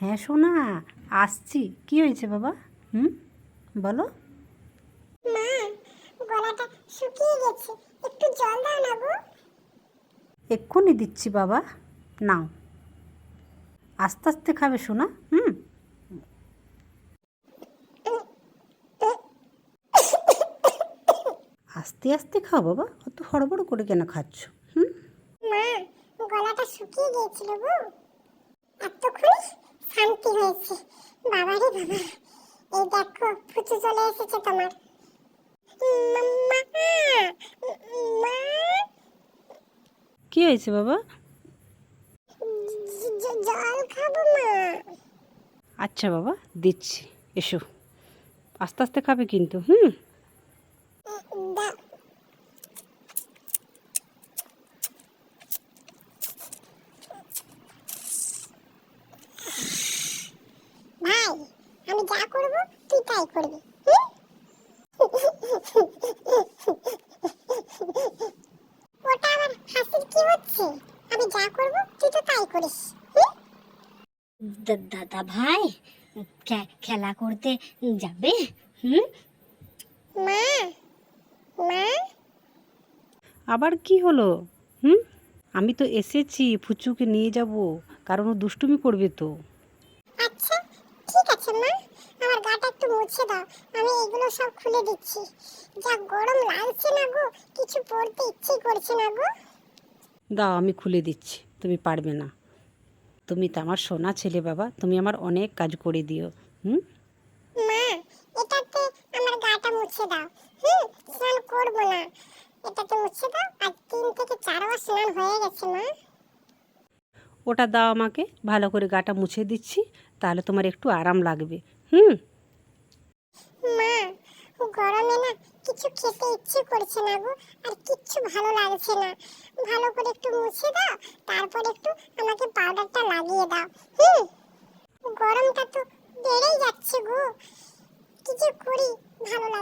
হ্যাঁ সোনা আসছি। কি হয়েছে বাবা? হুম? বলো। মা গলাটা শুকিয়ে গেছে। একটু জল দাও না গো। এক্ষুনি দিচ্ছি বাবা। নাও। আস্তে আস্তে খাবে সোনা হুম? আস্তে আস্তে খাও বাবা অত হড়বড় করে কেন খাচ্ছ হুম? মা গলাটা শুকিয়ে গিয়েছিল গো। এতক্ষণ শান্তি হয়েছে। বাবারে বাবা এই দেখো ফুচু চলে এসেছে তোমার। কি হয়েছে বাবা? জল খাব মা। আচ্ছা বাবা দিচ্ছি। এসো। আস্তে আস্তে খাবে কিন্তু হুম দাও ভাই আমি যা করব তুই তাই করবি। ওটা আবার হাসির কি হচ্ছে? আমি যা করব তুই তো তাই করিস। দাদা ভাই খেলা করতে যাবে? হুম? মা মা। আবার কি হলো? হুম? আমি তো এসেছি ফুচুকে নিয়ে যাব কারণ ও দুষ্টুমি করবে তো। আচ্ছা ঠিক আছে মা। মুছে দাও আমি এগুলো সব খুলে দিচ্ছি। যা গরম লাগছে না গো কিছু পড়তে ইচ্ছে করছে না গো। দাও আমি খুলে দিচ্ছি তুমি পারবে না। তুমি তো আমার সোনা ছেলে বাবা তুমি আমার অনেক কাজ করে দিও হুম? মা এটাতে আমার গাটা মুছে দাও হুম? স্নান করব না। এটাতে মুছে দাও আর তিন থেকে চারবার স্নান হয়ে গেছে মা। ওটা দাও আমাকে ভালো করে গাটা মুছে দিচ্ছি তাহলে তোমার একটু আরাম লাগবে হুম? মা, গরমে না কিছু খেতে ইচ্ছে করছে না গো, আর কিচ্ছু ভালো লাগছে না। ভালো করে একটু মুছে দাও, তারপর একটু আমাকে পাউডারটা লাগিয়ে দাও। হুম, গরমটা তো বেড়েই যাচ্ছে গো। কিছু করি, ভালো লাগে